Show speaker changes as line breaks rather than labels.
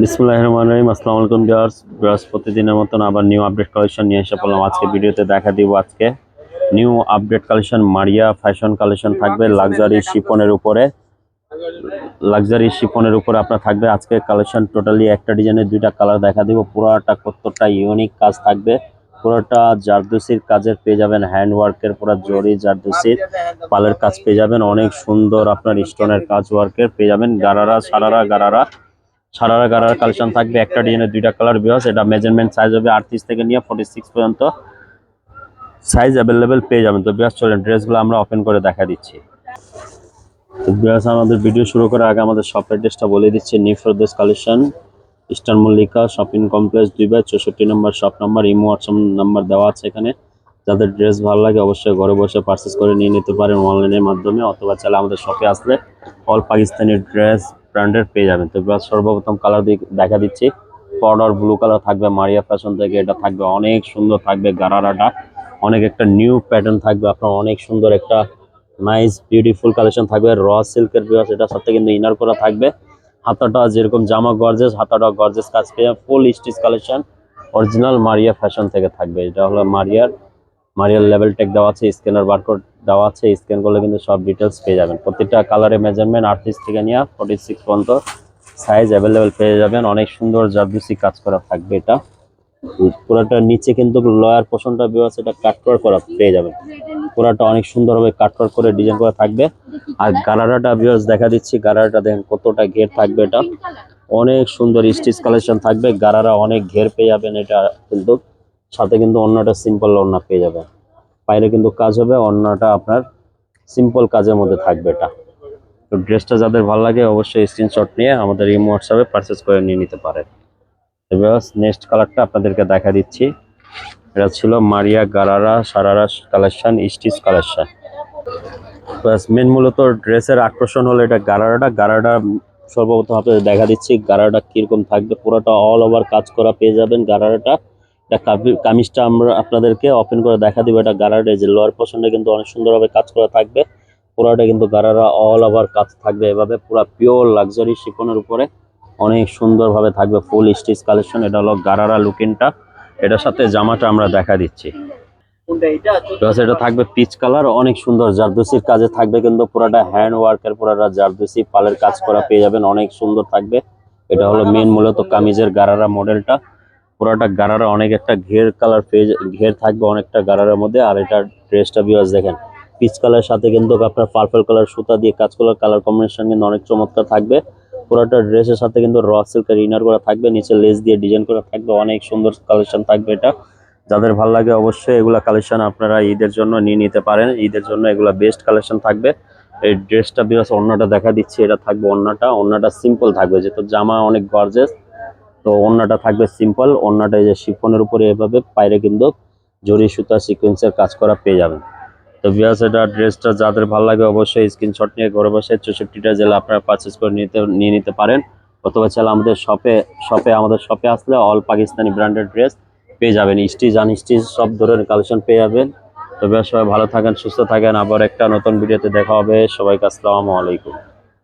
বিসমুল্লাহ রহমান রহিম। আসসালামু আলাইকুম ভিউয়ার্স। ভিউয়ার্স প্রতিদিনের মতন আবার নিউ আপডেট কালেকশন নিয়ে এসে পড়লাম। আজকে ভিডিওতে দেখা দিব আজকে new update collection Maria fashion collection থাকবে লাক্সারি শিপনের উপরে। লাক্সারি শিপনের উপরে আপনার থাকবে আজকে কালেকশন টোটালি একটা ডিজাইনের দুইটা কালার দেখা দিব। পুরোটা কতটা ইউনিক কাজ থাকবে। পুরোটা জারদুসির কাজের পেয়ে যাবেন হ্যান্ড ওয়ার্কের পুরো জরি জারদুসির পালের কাজ পেয়ে যাবেন। অনেক সুন্দর আপনার স্টোনের কাজ ওয়ার্কের পেয়ে যাবেন। গারারা, সারারা, গারারা। সারারা গারার কালেকশন থাকবে, একটা ডিজাইনের দুইটা কালার বিহস এটা মেজারমেন্ট সাইজ হবে আটত্রিশ থেকে নিয়ে ফোর্টি সিক্স পর্যন্ত সাইজ অ্যাভেলেবেল পেয়ে যাবেন। তো বিয়াস, চলেন, ড্রেসগুলো আমরা ওপেন করে দেখা দিচ্ছি। তো বিয়াস, আমাদের ভিডিও শুরু করার আগে আমাদের শপ অ্যাড্রেসটা বলে দিচ্ছি নিউ ফরদেশ collection eastern Mallika shopping complex দুই বাই চৌষট্টি নম্বর shop number imo WhatsApp number দেওয়া আছে এখানে। যাদের ড্রেস ভালো লাগে অবশ্যই ঘরে বসে পারচেস করে নিয়ে নিতে পারেন অনলাইনের মাধ্যমে, অথবা চাইলে আমাদের শপে আসলে অল পাকিস্তানি ড্রেস ব্র্যান্ডের পেয়ে যাবেন। তো সর্বপ্রথম কালার দেখা দিচ্ছি। পাউডার ব্লু কালার থাকবে মারিয়া ফ্যাশন থেকে। এটা থাকবে অনেক সুন্দর থাকবে গারারাটা অনেক একটা নিউ প্যাটার্ন থাকবে। আপনার অনেক সুন্দর একটা নাইস বিউটিফুল কালেকশন থাকবে। র সিল্কের বিয়াস এটার সাথে কিন্তু ইনার করা থাকবে। হাতাটা যেরকম জামা গর্জেস হাতাটা গর্জেস কাজ পেয়ে full stitch collection original Maria fashion থেকে থাকবে। এটা হলো মারিয়ার মারিয়ার লেভেল টেক দেওয়া আছে। স্ক্যানার বারকোড দেওয়া আছে স্ক্যান করলে কিন্তু সব ডিটেলস পেয়ে যাবেন। প্রত্যেকটা কালারের মেজারমেন্ট আটত্রিশ থেকে নিয়ে ফোর্টি সিক্স পর্যন্ত সাইজ অ্যাভেলেবেল পেয়ে যাবেন। অনেক সুন্দর জাদুসি কাজ করা থাকবে এটা। পুরোটা নিচে কিন্তু লয়ার পোষণটা বিভাগ এটা কাটওয়ার করা পেয়ে যাবেন। পুরোটা অনেক সুন্দরভাবে কাটওয়ার করে ডিজাইন করা থাকবে। আর গারারাটা বিভাগ দেখা দিচ্ছি, গারারাটা দেখেন কতটা ঘের থাকবে এটা। অনেক সুন্দর স্টিচ কালেকশন থাকবে, গারারা অনেক ঘের পেয়ে যাবেন এটা কিন্তু। সাথে কিন্তু অন্যটা সিম্পল অন্য পেয়ে যাবেন। বাইরে কিন্তু কাজ হবে, অন্যটা আপনার সিম্পল কাজের মধ্যে থাকবে এটা। তো ড্রেসটা যাদের ভালো লাগে অবশ্যই স্ক্রিনশট নিয়ে আমাদের এই হোয়াটসঅ্যাপে পারচেস করে নিয়ে নিতে পারেন। এবার নেক্সট কালারটা আপনাদেরকে দেখা দিচ্ছি। এটা ছিল Maria gharara sharara collection stitch collection plus men মূলত ড্রেসের আকর্ষণ হলো এটা গারারাটা। গারাটা সর্বপ্রথম আপনাদের দেখা দিচ্ছি গারাটা কীরকম থাকবে, পুরোটা অল ওভার কাজ করা পেয়ে যাবেন গারারাটা। এটা কামিজটা আমরা আপনাদেরকে ওপেন করে দেখা দিব। এটা গারারে যে লোয়ার পোর্শনটা কিন্তু অনেক সুন্দরভাবে কাজ করা থাকবে। পুরোটা কিন্তু গারারা অল ওভার কাজ থাকবে। এভাবে পুরো পিওর লাক্সারি শিপনের উপরে অনেক সুন্দরভাবে থাকবে ফুল স্টিচ কালেকশন এটা হলো গারারা লুকিংটা এটার সাথে জামাটা আমরা দেখা দিচ্ছি। এটা থাকবে পিচ কালার অনেক সুন্দর জারদুসির কাজে থাকবে কিন্তু পুরোটা হ্যান্ড ওয়ার্কের পুরোটা জারদুসি পালের কাজ করা পেয়ে যাবেন। অনেক সুন্দর থাকবে। এটা হলো মেন মূলত কামিজের গারারা মডেলটা পুরোটা গারারা অনেক একটা ঘের কালার পেয়ে ঘের থাকবে অনেকটা গারারের মধ্যে, আর এটা ড্রেসটা বিয়াস দেখেন। পিচ কালার সাথে কিন্তু আপনার পার্পল কালার সুতা দিয়ে কাজ করার কালার কম্বিনেশন কিন্তু অনেক চমৎকার থাকবে। পুরোটা ড্রেসের সাথে কিন্তু র সিল্কের ইনার করা থাকবে, নিচে লেস দিয়ে ডিজাইন করা থাকবে, অনেক সুন্দর কালেকশন থাকবে এটা। যাদের ভালো লাগে অবশ্যই এগুলা কালেকশন আপনারা ঈদের জন্য নিয়ে নিতে পারেন, ঈদের জন্য এগুলা বেস্ট কালেকশন থাকবে। এই ড্রেসটা বিরাস অন্যটা দেখা দিচ্ছি, এটা থাকবে অন্যটা অন্যটা সিম্পল থাকবে, যেহেতু জামা অনেক গর্জেস তো অন্যটা থাকবে সিম্পল অন্যটা যে শিফনের উপরে এভাবে বাইরে কিন্তু জরি সুতা সিকোয়েন্সের কাজ করা পেয়ে যাবেন। তো বিয়াস এটা ড্রেসটা যাদের ভালো লাগে অবশ্যই স্ক্রিনশট নিয়ে ঘরে বসে চৌষট্টিটা জেলা আপনারা পারচেস করে নিতে, নিয়ে নিতে পারেন। অথবা চাইলে আমাদের শপে শপে আমাদের শপে আসলে অল পাকিস্তানি ব্র্যান্ডেড ড্রেস পেয়ে যাবেন। স্টিচ আনস্টিচ সব ধরনের কালেকশন পেয়ে যাবেন। তো বেশ সবাই ভালো থাকেন, সুস্থ থাকেন। আবার একটা নতুন ভিডিওতে দেখা হবে। সবাইকে আসসালামু আলাইকুম।